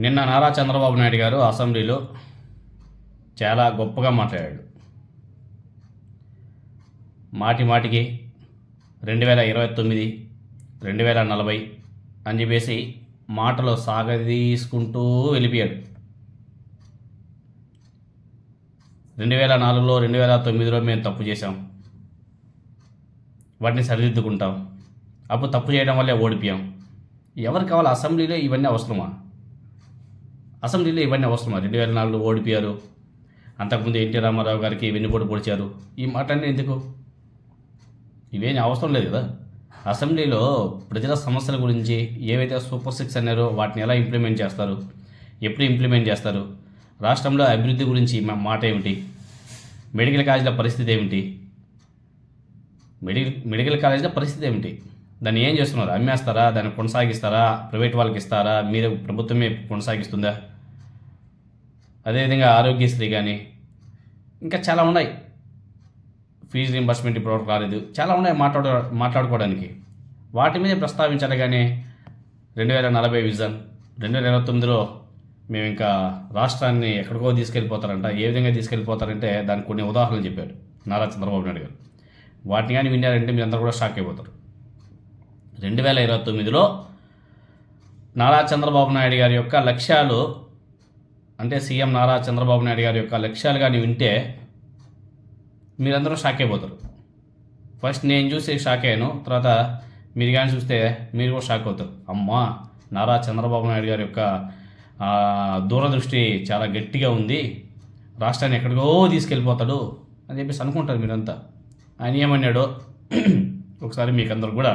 నిన్న నారా చంద్రబాబు నాయుడు గారు అసెంబ్లీలో చాలా గొప్పగా మాట్లాడాడు. మాటి మాటికి రెండు వేల ఇరవై తొమ్మిది రెండు వేల నలభై అని చెప్పేసి మాటలు సాగదీసుకుంటూ వెళ్ళిపోయాడు. రెండు వేల నాలుగులో రెండు వేల తొమ్మిదిలో మేము తప్పు చేసాం వాటిని సరిదిద్దుకుంటాం. అప్పుడు తప్పు చేయడం వల్లే ఓడిపోయాం. ఎవరు కావాలి అసెంబ్లీలో ఇవన్నీ అవసరమా? అసెంబ్లీలో ఇవన్నీ అవసరమా? రెండు వేల నాలుగులో ఓడిపోయారు. అంతకుముందు ఎన్టీ రామారావు గారికి వెన్నుపోటు పొడిచారు. ఈ మాట మాటలన్నీ ఎందుకు? ఇవేం అవసరం లేదు కదా. అసెంబ్లీలో ప్రజల సమస్యల గురించి ఏవైతే సూపర్ సిక్స్ అన్నారో వాటిని ఎలా ఇంప్లిమెంట్ చేస్తారు? ఎప్పుడు ఇంప్లిమెంట్ చేస్తారు? రాష్ట్రంలో అభివృద్ధి గురించి మా మాట ఏమిటి? మెడికల్ కాలేజీల పరిస్థితి ఏమిటి? మెడికల్ మెడికల్ కాలేజీల పరిస్థితి ఏమిటి? దాన్ని ఏం చేస్తున్నారు? అమ్మేస్తారా? దాన్ని కొనసాగిస్తారా? ప్రైవేట్ వాళ్ళకి ఇస్తారా? మీరు ప్రభుత్వమే కొనసాగిస్తుందా? అదేవిధంగా ఆరోగ్యశ్రీ కానీ ఇంకా చాలా ఉన్నాయి. ఫీజు రీంబర్స్మెంట్ ఇప్పుడు రాలేదు. చాలా ఉన్నాయి మాట్లాడ మాట్లాడుకోవడానికి. వాటి మీద ప్రస్తావించాలి కానీ రెండు వేల నలభై విజన్ రెండు వేల ఇరవై తొమ్మిదిలో మేము ఇంకా రాష్ట్రాన్ని ఎక్కడికో తీసుకెళ్ళిపోతారంట. ఏ విధంగా తీసుకెళ్ళిపోతారంటే దానికి కొన్ని ఉదాహరణలు చెప్పారు నారా చంద్రబాబు నాయుడు గారు. వాటిని కానీ విన్నారంటే మీరు అందరూ కూడా షాక్ అయిపోతారు. రెండు వేల ఇరవై తొమ్మిదిలో నారా చంద్రబాబు నాయుడు గారి యొక్క లక్ష్యాలు అంటే సీఎం నారా చంద్రబాబు నాయుడు గారి యొక్క లక్ష్యాలు కానీ వింటే మీరందరూ షాక్ అయిపోతారు ఫస్ట్ నేను చూసి షాక్ అయ్యాను తర్వాత మీరు కానీ చూస్తే మీరు కూడా షాక్ అవుతారు. అమ్మా నారా చంద్రబాబు నాయుడు గారి యొక్క దూరదృష్టి చాలా గట్టిగా ఉంది. రాష్ట్రాన్ని ఎక్కడికో తీసుకెళ్ళిపోతాడు అని చెప్పేసి అనుకుంటారు మీరంతా. ఆయన ఏమన్నాడో ఒకసారి మీకు అందరు కూడా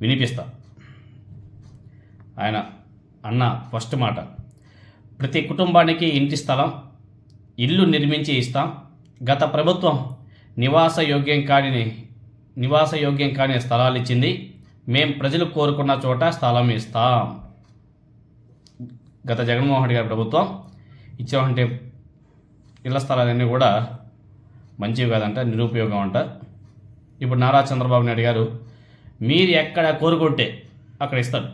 వినిపిస్తా. ఆయన అన్న ఫస్ట్ మాట. ప్రతి కుటుంబానికి ఇంటి స్థలం ఇల్లు నిర్మించి ఇస్తాం. గత ప్రభుత్వం నివాస యోగ్యం కాని నివాస యోగ్యం కాని స్థలాలు ఇచ్చింది. మేం ప్రజలు కోరుకున్న చోట స్థలం ఇస్తాం. గత జగన్మోహన్ రెడ్డి గారి ప్రభుత్వం ఇచ్చామంటే ఇళ్ళ స్థలాలన్నీ కూడా మంచివి కాదంట నిరుపయోగం అంట. ఇప్పుడు నారా చంద్రబాబు నాయుడు గారు మీరు ఎక్కడ కోరుకుంటే అక్కడ ఇస్తాడు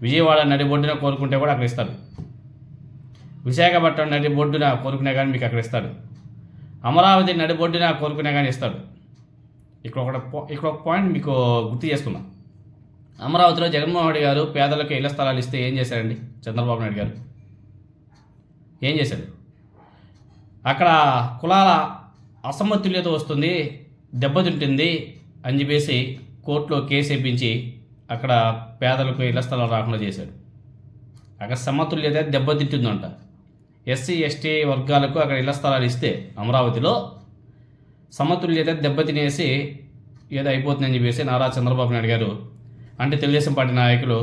విజయవాడ నడిబొడ్డున కోరుకుంటే కూడా అక్కడ ఇస్తాడు విశాఖపట్నం నడిబొడ్డున కోరుకునే కానీ మీకు అక్కడ ఇస్తాడు అమరావతి నడిబొడ్డున కోరుకునే కానీ ఇస్తాడు ఇక్కడ ఒక ఇక్కడ ఒక పాయింట్ మీకు గుర్తు చేస్తున్నా. అమరావతిలో జగన్మోహన్ రెడ్డి గారు పేదలకు ఇళ్ళ స్థలాలు ఇస్తే ఏం చేశారండి? చంద్రబాబు నాయుడు గారు. ఏం చేశాడు అక్కడ కులాల అసమతుల్యత వస్తుంది దెబ్బతింటుంది అని చెప్పేసి కోర్టులో కేసు వేపించి అక్కడ పేదలకు ఇళ్ళ స్థలాలు రాకుండా చేశాడు. అక్కడ సమతుల్యత దెబ్బతింటుందంట ఎస్సీ ఎస్టీ వర్గాలకు అక్కడ ఇళ్ళ స్థలాలు ఇస్తే అమరావతిలో సమతుల్యత దెబ్బతినేసి ఏదో అయిపోతుందని చెప్పేసి నారా చంద్రబాబు నాయుడు గారు అంటే తెలుగుదేశం పార్టీ నాయకులు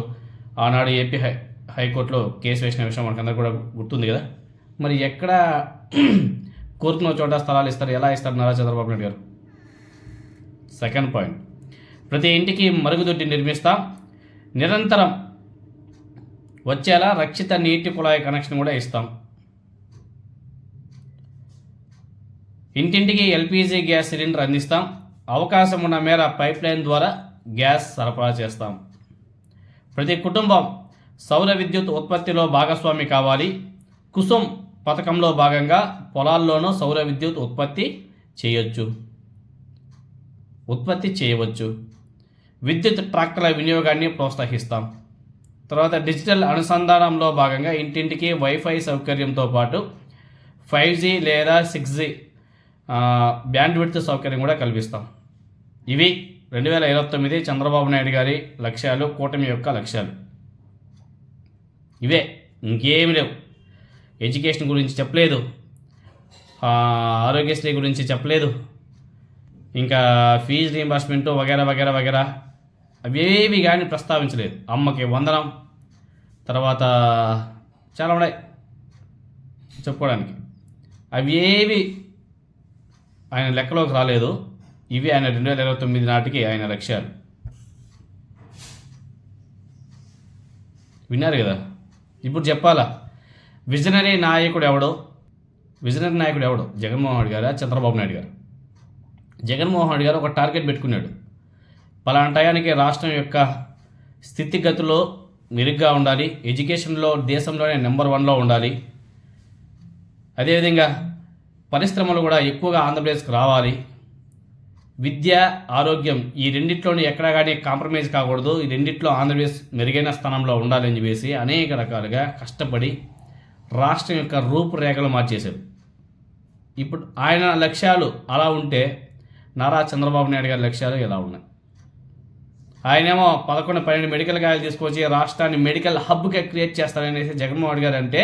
ఆనాడు ఏపీ హై హైకోర్టులో కేసు వేసిన విషయం మనకందరూ కూడా గుర్తుంది కదా. మరి ఎక్కడ కోరుకున్న చోట స్థలాలు ఇస్తారు ఎలా ఇస్తారు నారా చంద్రబాబు నాయుడు గారు? Second point. ప్రతి ఇంటికి మరుగుదొడ్డి నిర్మిస్తాం. నిరంతరం వచ్చేలా రక్షిత నీటి కుళాయి కనెక్షన్ కూడా ఇస్తాం. ఇంటింటికి ఎల్పిజి గ్యాస్ సిలిండర్ అందిస్తాం. అవకాశం ఉన్న మేర పైప్ లైన్ ద్వారా గ్యాస్ సరఫరా చేస్తాం. ప్రతి కుటుంబం సౌర విద్యుత్ ఉత్పత్తిలో భాగస్వామి కావాలి. కుసుమ్ పథకంలో భాగంగా పొలాల్లోనూ సౌర విద్యుత్ ఉత్పత్తి చేయొచ్చు. ఉత్పత్తి చేయవచ్చు. విద్యుత్ ట్రాక్టర్ల వినియోగాన్ని ప్రోత్సహిస్తాం. తర్వాత డిజిటల్ అనుసంధానంలో భాగంగా ఇంటింటికి వైఫై సౌకర్యంతో పాటు ఫైవ్ జీ లేదా సిక్స్ జీ బ్యాండ్విడ్త్ సౌకర్యం కూడా కల్పిస్తాం. ఇవి రెండు వేల ఇరవై తొమ్మిది చంద్రబాబు నాయుడు గారి లక్ష్యాలు కూటమి యొక్క లక్ష్యాలు. ఇవే. ఇంకేమి లేవు. ఎడ్యుకేషన్ గురించి చెప్పలేదు. ఆరోగ్యశ్రీ గురించి చెప్పలేదు. ఇంకా ఫీజు రీంబర్స్మెంట్ వగేరా వగేరా వగేరా. అవేవి కానీ ప్రస్తావించలేదు. అమ్మకి వందనం తర్వాత చాలా ఉన్నాయి చెప్పుకోవడానికి. అవి ఆయన లెక్కలోకి రాలేదు. ఇవి ఆయన రెండు వేల ఇరవై తొమ్మిది నాటికి ఆయన లక్ష్యాలు. విన్నారు కదా? ఇప్పుడు చెప్పాలా? విజనరీ నాయకుడు ఎవడో? విజనరీ నాయకుడు ఎవడు? జగన్మోహన్ రెడ్డి గారా? చంద్రబాబు నాయుడు గారు? జగన్మోహన్ రెడ్డి గారు ఒక టార్గెట్ పెట్టుకున్నాడు. పలానా టయానికి రాష్ట్రం యొక్క స్థితిగతులో మెరుగ్గా ఉండాలి. ఎడ్యుకేషన్లో దేశంలోనే నెంబర్ వన్లో ఉండాలి. అదేవిధంగా పరిశ్రమలు కూడా ఎక్కువగా ఆంధ్రప్రదేశ్కి రావాలి. విద్య ఆరోగ్యం ఈ రెండిట్లోని ఎక్కడా కానీ కాంప్రమైజ్ కాకూడదు. ఈ రెండిట్లో ఆంధ్రప్రదేశ్ మెరుగైన స్థానంలో ఉండాలని చెప్పేసి అనేక రకాలుగా కష్టపడి రాష్ట్రం యొక్క రూపురేఖలు మార్చేశారు. ఇప్పుడు ఆయన లక్ష్యాలు అలా ఉంటే నారా చంద్రబాబు నాయుడు గారి లక్ష్యాలు ఎలా ఉన్నాయి? ఆయనేమో పదకొండు పన్నెండు మెడికల్ కాయలు తీసుకొచ్చి రాష్ట్రాన్ని మెడికల్ హబ్గా క్రియేట్ చేస్తారనేసి జగన్మోహన్ గారు అంటే